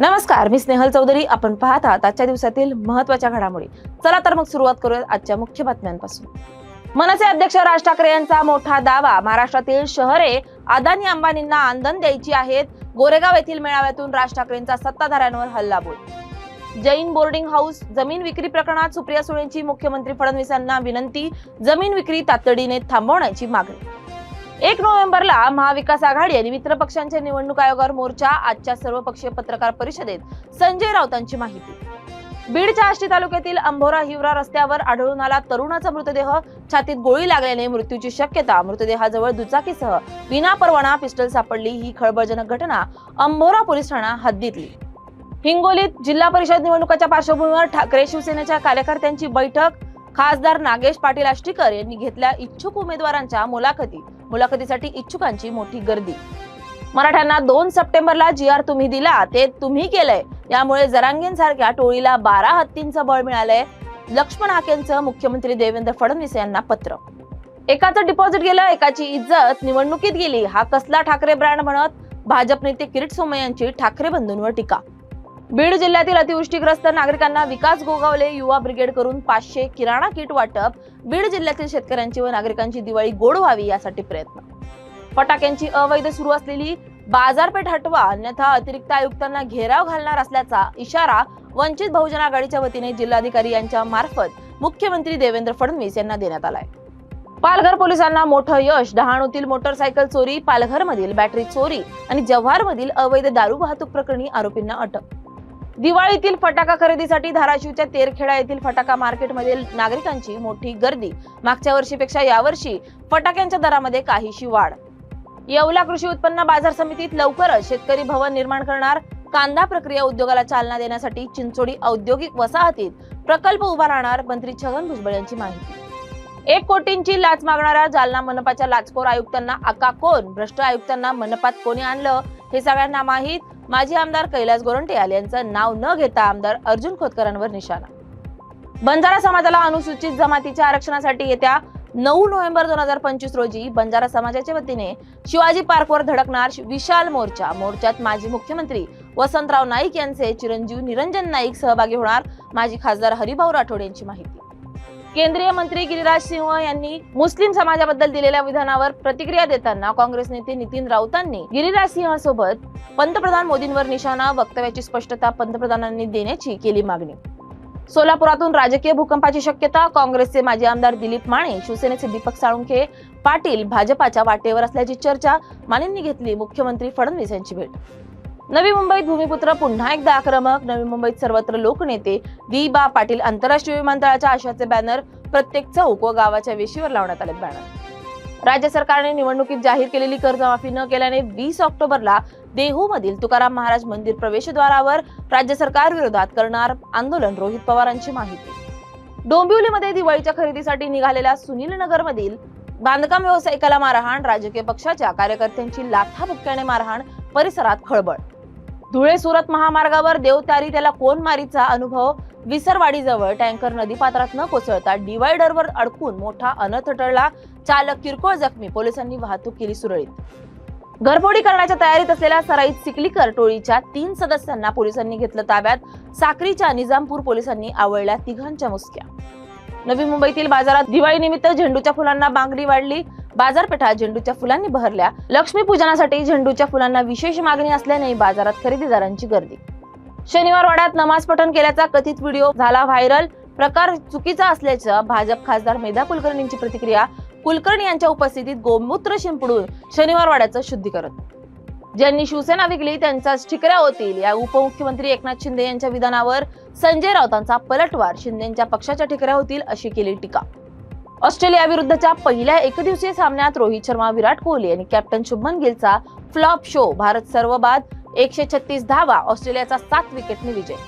नमस्कार मी स्नेहल चौधरी. आपण पाहत आहात आजच्या दिवसातील महत्त्वाच्या घडामोडी. चला तर मग सुरुवात करूया आजच्या मुख्य बातम्यांपासून. मनसे अध्यक्ष राज ठाकरे यांचा मोठा दावा महाराष्ट्रातील शहरे अदानी अंबानींना आंदन द्यायची आहेत. गोरेगाव येथील मेळाव्यातून राज ठाकरेंचा सत्ताधाऱ्यांवर हल्लाबोल. जैन बोर्डिंग हाऊस जमीन विक्री प्रकरणात सुप्रिया सुळेंची मुख्यमंत्री फडणवीसांना विनंती जमीन विक्री तातडीने थांबवण्याची मागणी. एक नोव्हेंबरला महाविकास आघाडी आणि मित्र पक्षांच्या निवडणूक आयोगावर मोर्चा आजच्या सर्वपक्षीय पत्रकार परिषदेत संजय राऊतांची माहिती. बीडच्या आष्टी तालुक्यातील अंभोरा हिवरा रस्त्यावर आढळून आला तरुणाचा मृतदेह. छातीत गोळी लागल्याने मृत्यूची शक्यता मृतदेहाजवळ दुचाकीसह विनापरवाना पिस्टल सापडली. ही खळबळजनक घटना अंभोरा पोलीस ठाणा हद्दीतली हिंगोलीत जिल्हा परिषद निवडणुकाच्या पार्श्वभूमीवर ठाकरे शिवसेनेच्या कार्यकर्त्यांची बैठक. खासदार नागेश पाटील आष्टीकर यांनी घेतल्या इच्छुक उमेदवारांच्या मुलाखती. मुलाखतीसाठी इच्छुकांची मोठी गर्दी. मराठ्यांना दोन सप्टेंबरला जी आर तुम्ही दिला ते तुम्ही केलंय. यामुळे जरांगींसारख्या टोळीला बारा हत्तींचं बळ मिळालंय. लक्ष्मण हाकेंचं मुख्यमंत्री देवेंद्र फडणवीस यांना पत्र. एकाचं डिपॉझिट गेलं एकाची इज्जत निवडणुकीत गेली. हा कसला ठाकरे ब्रँड म्हणत? भाजप नेते किरीट सोमय्या यांची ठाकरे बंधूंवर टीका. बीड जिल्ह्यातील अतिवृष्टीग्रस्त नागरिकांना विकास गोगावले युवा ब्रिगेड करून पाचशे किराणा किट वाटप बीड जिल्ह्यातील शेतकऱ्यांची व नागरिकांची दिवाळी गोड व्हावी यासाठी प्रयत्न. फटाक्यांची अवैध सुरू असलेली बाजारपेठ हटवा अन्यथा अतिरिक्त आयुक्तांना घेराव घालणार असल्याचा इशारा वंचित बहुजन आघाडीच्या वतीने जिल्हाधिकारी यांच्या मार्फत मुख्यमंत्री देवेंद्र फडणवीस यांना देण्यात आलाय. पालघर पोलिसांना मोठं यश डहाणूतील मोटरसायकल चोरी पालघरमधील बॅटरी चोरी आणि जव्हारमधील अवैध दारू वाहतूक प्रकरणी आरोपींना अटक. दिवाळीतील फटाका खरेदीसाठी धाराशिवच्या तेरखेडा येथील फटाका मार्केटमधील नागरिकांची मोठी गर्दी. मागच्या वर्षीपेक्षा यावर्षी फटाक्यांच्या दरामध्ये काहीशी वाढ. येवला कृषी उत्पन्न बाजार समितीत लवकरच शेतकरी भवन निर्माण करणार. कांदा प्रक्रिया उद्योगाला चालना देण्यासाठी चिंचोडी औद्योगिक वसाहतीत प्रकल्प उभा राहणार मंत्री छगन भुजबळ यांची माहिती. एक कोटींची लाच मागणाऱ्या जालना मनपाच्या लाचखोर आयुक्तांना आका कोण? भ्रष्ट आयुक्तांना मनपात कोणी आणलं? हे सगळ्यांना माहीत. माजी आमदार कैलास गोरंट्याल यांचं नाव न घेता आमदार अर्जुन खोतकरांवर निशाणा. बंजारा समाजाला अनुसूचित जमातीच्या आरक्षणासाठी येत्या नऊ नोव्हेंबर दोन हजार पंचवीस रोजी बंजारा समाजाच्या वतीने शिवाजी पार्कवर धडकणार विशाल मोर्चा. मोर्चात माजी मुख्यमंत्री वसंतराव नाईक यांचे चिरंजीव निरंजन नाईक सहभागी होणार माजी खासदार हरिभाऊ राठोड यांची माहिती. केंद्रीय मंत्री गिरिराज सिंह यांनी मुस्लिम समाजाबद्दल दिलेल्या विधानावर प्रतिक्रिया देताना काँग्रेस नेते नितीन राऊतांनी गिरिराज सिंह सोबत पंतप्रधान मोदींवर निशाणा वक्तव्याची स्पष्टता पंतप्रधानांनी देण्याची केली मागणी. सोलापुरातून राजकीय भूकंपाची शक्यता काँग्रेसचे माजी आमदार दिलीप माने शिवसेनेचे दीपक साळुंखे पाटील भाजपाच्या वाटेवर असल्याची चर्चा मानेंनी घेतली मुख्यमंत्री फडणवीस यांची भेट. नवी मुंबईत भूमिपुत्र पुन्हा एकदा आक्रमक. नवी मुंबईत सर्वत्र लोकनेते दी बा. पाटील आंतरराष्ट्रीय विमानतळाच्या आशाचे बॅनर प्रत्येक चौक व गावाच्या वेशीवर लावण्यात आले बॅनर. राज्य सरकारने निवडणुकीत जाहीर केलेली कर्जमाफी न केल्याने वीस ऑक्टोबरला देहू मधील तुकाराम महाराज मंदिर प्रवेशद्वारावर राज्य सरकार विरोधात करणार आंदोलन रोहित पवारांची माहिती. डोंबिवलीमध्ये दिवाळीच्या खरेदीसाठी निघालेल्या सुनील नगर मधील बांधकाम व्यावसायिकाला मारहाण राजकीय पक्षाच्या कार्यकर्त्यांची लाथाबुक्क्याने मारहाण परिसरात खळबळ. धुळे सुरत महामार्गावर देवतारी त्याला कोण मारीचा अनुभव? विसरवाडीजवळ टँकर नदीपात्रात न कोसळता डिवायडरवर अडकून मोठा अनर्थ टळला. चालक किरकोळ जखमी पोलिसांनी वाहतूक केली सुरळीत. घरफोडी करण्याच्या तयारीत असलेल्या सराईत सिकलीकर टोळीच्या तीन सदस्यांना पोलिसांनी घेतलं ताब्यात. साक्रीच्या निजामपूर पोलिसांनी आवळल्या तिघांच्या मुसक्या. नवी मुंबईतील बाजारात दिवाळी निमित्त झेंडूच्या फुलांना बांगडी वाढली. बाजारपेठा झेंडूच्या फुलांनी बहरल्या. लक्ष्मी पूजनासाठी झेंडूच्या फुलांना विशेष मागणी असल्याने बाजारात खरेदीदारांची गर्दी. शनिवार वाड्यात नमाज पठण केल्याचा कथित व्हिडिओ झाला व्हायरल. प्रकार चुकीचा असल्याचं भाजप खासदार मेधा कुलकर्णींची प्रतिक्रिया. कुलकर्णी यांच्या उपस्थितीत गोमूत्र शिंपडून शनिवार वाड्याचं शुद्धीकरण. ज्यांनी शिवसेना विकली त्यांचाच ठिकऱ्या होतील. या उपमुख्यमंत्री एकनाथ शिंदे यांच्या विधानावर संजय राऊतांचा पलटवार. शिंदेच्या पक्षाच्या ठिकऱ्या होतील अशी केली टीका. ऑस्ट्रेलिया विरुद्धच्या पहिल्या एकदिवसीय सामन्यात रोहित शर्मा विराट कोहली आणि कॅप्टन शुभमन गिलचा फ्लॉप शो. भारत सर्व बाद एकशे छत्तीस धावा ऑस्ट्रेलियाचा सात विकेटने विजय.